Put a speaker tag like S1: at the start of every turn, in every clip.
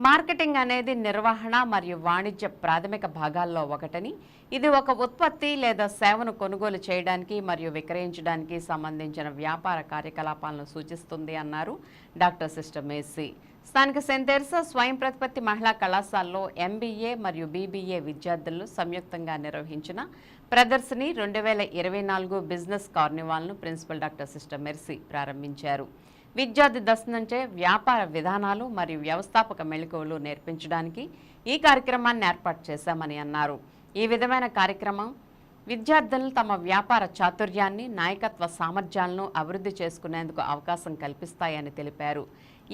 S1: Marketing అనేది నిర్వహణ మరియు వాణిజ్య ప్రాథమిక భాగాల్లో ఒకటని ఇది ఒక ఉత్పత్తి లేదా సేవను కొనుగోలు చేయడానికి మరియు విక్రయించడానికి సంబంధించిన వ్యాపార కార్యకలాపాలను సూచిస్తుంది అన్నారు డాక్టర్ సిస్టర్ మేసి స్థానిక సెయింట్ స్వయం ప్రతిపత్తి మహిళా కళాశాలలో ఎంబీఏ మరియు బీబీఏ విద్యార్థులు సంయుక్తంగా నిర్వహించిన ప్రదర్శని రెండు వేల ఇరవై నాలుగు బిజినెస్ కార్నివాల్ను ప్రిన్సిపల్ డాక్టర్ సిస్టర్ మెర్సీ ప్రారంభించారు. విద్యార్థి దశ నుంచే వ్యాపార విధానాలు మరియు వ్యవస్థాపక మెళకువలు నేర్పించడానికి ఈ కార్యక్రమాన్ని ఏర్పాటు చేశామని అన్నారు. ఈ విధమైన కార్యక్రమం విద్యార్థులు తమ వ్యాపార చాతుర్యాన్ని నాయకత్వ సామర్థ్యాలను అభివృద్ధి చేసుకునేందుకు అవకాశం కల్పిస్తాయని తెలిపారు.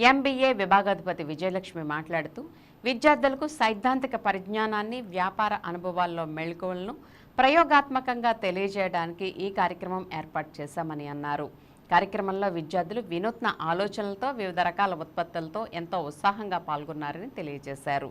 S1: ఎంబీఏ విభాగాధిపతి విజయలక్ష్మి మాట్లాడుతూ విద్యార్థులకు సైద్ధాంతిక పరిజ్ఞానాన్ని వ్యాపార అనుభవాల్లో మెళుకువలను ప్రయోగాత్మకంగా తెలియజేయడానికి ఈ కార్యక్రమం ఏర్పాటు చేశామని అన్నారు. కార్యక్రమంలో విద్యార్థులు వినూత్న ఆలోచనలతో వివిధ రకాల ఉత్పత్తులతో ఎంతో ఉత్సాహంగా పాల్గొన్నారని తెలియజేశారు.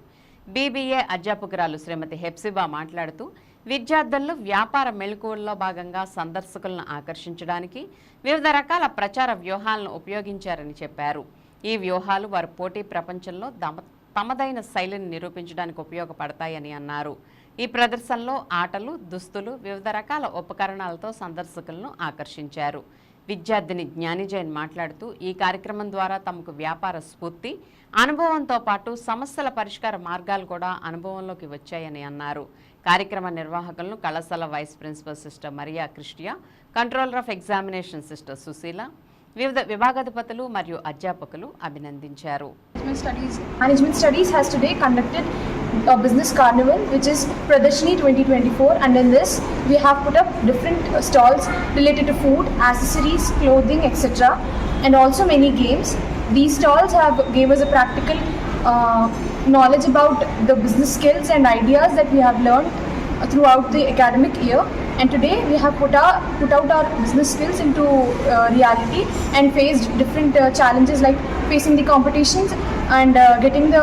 S1: బీబీఏ అధ్యాపకురాలు శ్రీమతి హెప్సిబా మాట్లాడుతూ విద్యార్థులు వ్యాపార మెళకువల్లో భాగంగా సందర్శకులను ఆకర్షించడానికి వివిధ రకాల ప్రచార వ్యూహాలను ఉపయోగించారని చెప్పారు. ఈ వ్యూహాలు వారి పోటీ ప్రపంచంలో తమ తమదైన శైలిని నిరూపించడానికి ఉపయోగపడతాయని అన్నారు. ఈ ప్రదర్శనలో ఆటలు దుస్తులు వివిధ రకాల ఉపకరణాలతో సందర్శకులను ఆకర్షించారు. విద్యార్థిని జ్ఞానిజైన్ మాట్లాడుతూ ఈ కార్యక్రమం ద్వారా తమకు వ్యాపార స్ఫూర్తి అనుభవంతో పాటు సమస్యల పరిష్కార మార్గాలు కూడా అనుభవంలోకి వచ్చాయని అన్నారు కార్యక్రమ నిర్వాహకులను కళాశాల vice principal sister Maria Christia controller of examination sister Sushila వివిధ విభాగాధిపతులు మరియు అధ్యాపకులు అభినందించారు
S2: Management Studies. Management Studies has today conducted a business carnival, which is Pradarshini 2024, and in this we have put up different uh, stalls related to food, accessories, clothing, etc., and also many games. These stalls have gave us a practical uh, knowledge about the business skills and ideas that we have learned uh, throughout the academic year. And today we have put our put out our business skills into uh, reality and faced different uh, challenges like facing the competitions and getting the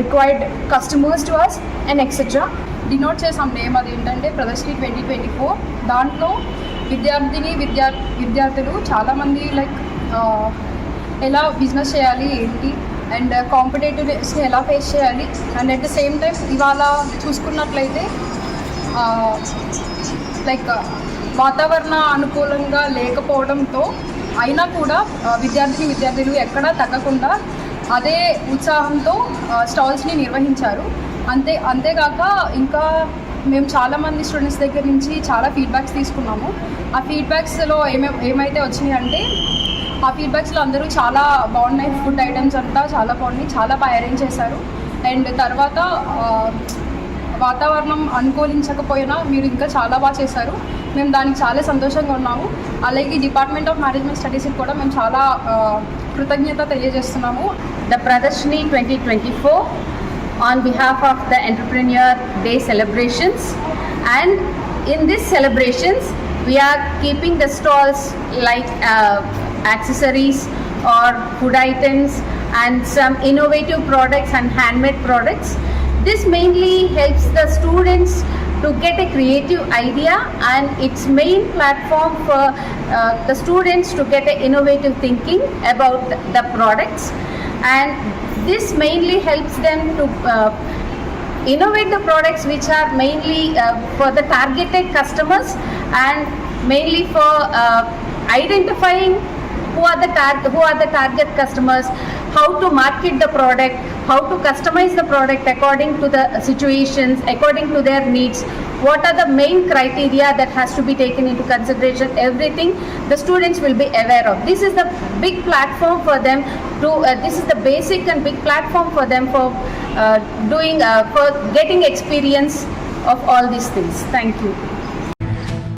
S2: required customers to us and etcetera
S3: denote చేసాం name అది ఏంటంటే Pradarshini twenty twenty four దాంట్లో విద్యార్థిని విద్యా విద్యార్థులు చాలామంది like ఎలా business చేయాలి ఏంటి? అండ్ కాంపిటేటివ్నెస్ని uh, ఎలా ఫేస్ చేయాలి? And at the same time ఇవాళ చూసుకున్నట్లయితే లైక్ వాతావరణ అనుకూలంగా లేకపోవడంతో అయినా కూడా విద్యార్థిని విద్యార్థులు ఎక్కడా తగ్గకుండా అదే ఉత్సాహంతో స్టాల్స్ని నిర్వహించారు. అంతే అంతేగాక ఇంకా మేము చాలామంది స్టూడెంట్స్ దగ్గర నుంచి చాలా ఫీడ్బ్యాక్స్ తీసుకున్నాము. ఆ ఫీడ్బ్యాక్స్లో ఏమే ఏమైతే వచ్చినాయి అంటే ఆ ఫీడ్బ్యాక్స్లో అందరూ చాలా బాగున్నాయి. ఫుడ్ ఐటమ్స్ అంతా చాలా బాగున్నాయి చాలా బాగా అరేంజ్ చేశారు. అండ్ తర్వాత వాతావరణం అనుకూలించకపోయినా మీరు ఇంకా చాలా బాగా చేశారు. మేము దానికి చాలా సంతోషంగా ఉన్నాము. అలాగే డిపార్ట్మెంట్ ఆఫ్ మేనేజ్మెంట్ స్టడీస్కి కూడా మేము చాలా కృతజ్ఞత తెలియజేస్తున్నాము
S4: the Pradarshini 2024 on behalf of the Entrepreneur Day celebrations. And in these celebrations, we are keeping the stalls like uh, accessories or food items and some innovative products and handmade products. This mainly helps the students to get a creative idea and its main platform for uh, the students to get a innovative thinking about the products. And this mainly helps them to uh, innovate the products which are mainly uh, for the targeted customers and mainly for uh, identifying who are the tar- who are the target customers how to market the product how to customize the product according to the situations according to their needs. What are the main criteria that has to be taken into consideration? Everything the students will be aware of. This is the big platform for them to uh, this is the basic and big platform for them for uh, doing uh, for getting experience of all these things. Thank you